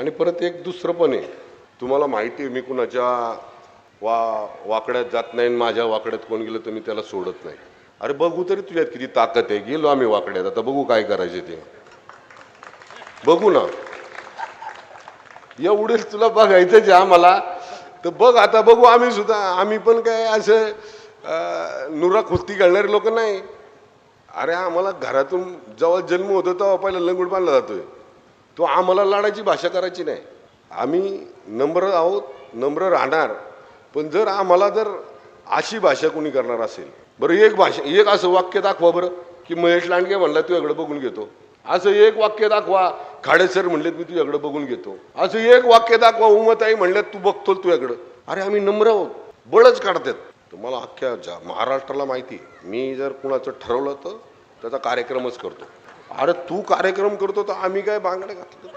आणि परत एक दुसरं पण आहे. तुम्हाला माहिती आहे मी कुणाच्या वा वाकड्यात जात नाही आणि माझ्या वाकड्यात कोण गेलं तर मी त्याला सोडत नाही. अरे बघू तरी तुझ्यात किती ताकद आहे. गेलो आम्ही वाकड्यात. आता बघू काय करायचे ते. बघू ना. एवढेच तुला बघायचंच आहे आम्हाला. तर बघ आता बघू आम्ही सुद्धा. आम्ही पण काय असं नुरा खुस्ती घालणारे लोक नाही. अरे आम्हाला घरातून जेव्हा जन्म होतो तेव्हा पहिला लंगूट बांधला जातोय. तो आम्हाला लाडाची भाषा करायची नाही. आम्ही नम्र आहोत नम्र राहणार. पण जर आम्हाला जर अशी भाषा कोणी करणार असेल बरं एक भाषा एक असं वाक्य दाखवा बरं की महेश लांडगे म्हणला तुझ्याकडे बघून घेतो. असं एक वाक्य दाखवा खाडेसर म्हणलेत मी तुझ्याकडे बघून घेतो. असं एक वाक्य दाखवा उमताई म्हणल्यात तू बघतो तुझ्याकडं अरे आम्ही नम्र आहोत. बळच काढतात. तुम्हाला अख्ख्या महाराष्ट्राला माहिती आहे. मी जर कुणाचं ठरवलं तर त्याचा कार्यक्रमच करतो. अरे तू कार्यक्रम करतो तर आम्ही काय बांगडे घातलं?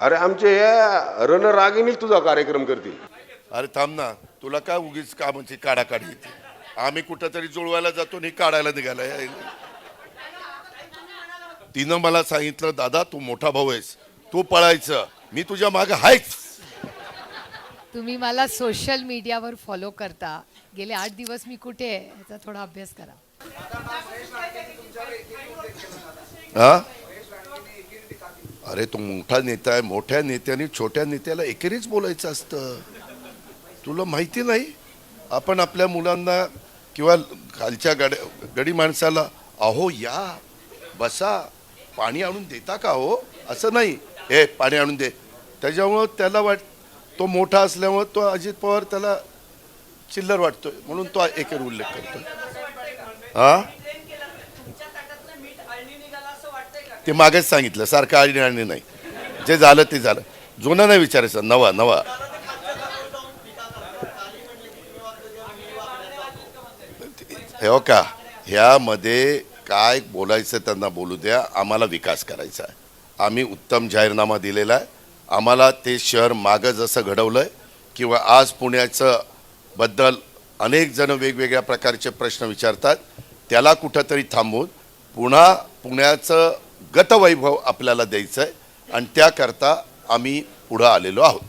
अरे आमचे या रणरागिनीच तुझा कार्यक्रम करतील. अरे थांब ना तुला काय उगीच कामाची काढाकाढी येते? आम्ही कुठंतरी जुळवायला जातो आणि काढायला निघाला तिनं मला सांगितलं दादा तू मोठा भाऊ आहेस. तू पळायचं. मी तुझ्या मागे आहेच तुम्ही मला सोशल मीडियावर फॉलो करता. गेले आठ दिवस मी कुठे आहे याचा थोडा अभ्यास करा. हा? अरे तो मोठा नेता आहे मोठ्या नेत्याने छोट्या नेत्याला एकेरीच बोलायचं असतं. तुला माहिती नाही? आपण आपल्या मुलांना किंवा खालच्या गड गडी माणसाला अहो या बसा पाणी आणून देता का हो? असं नाही. हे पाणी आणून दे. त्याच्यामुळं त्याला वाट तो मोठा असल्यामुळं तो अजित पवार त्याला चिल्लर वाटतोय. म्हणून तो एकेर उल्लेख करतोय. हा? ते मागेच सांगितलं सारखं आळणी आळणी नाही. जे झालं ते झालं. जुनं नाही विचारायचं नवा नवा. हे का ह्यामध्ये काय बोलायचं त्यांना बोलू द्या आम्हाला विकास करायचा आहे. आम्ही उत्तम जाहीरनामा दिलेला आहे. आम्हाला ते शहर मागं जसं घडवलंय किंवा आज पुण्याचं बद्दल अनेक जण वेगवेगळ्या प्रकारचे प्रश्न विचारतात त्याला कुठंतरी थांबवून पुन्हा पुण्याचं गतवैभव आपल्याला द्यायचं आहे आणि त्याकरता आम्ही पुढं आलेलो आहोत.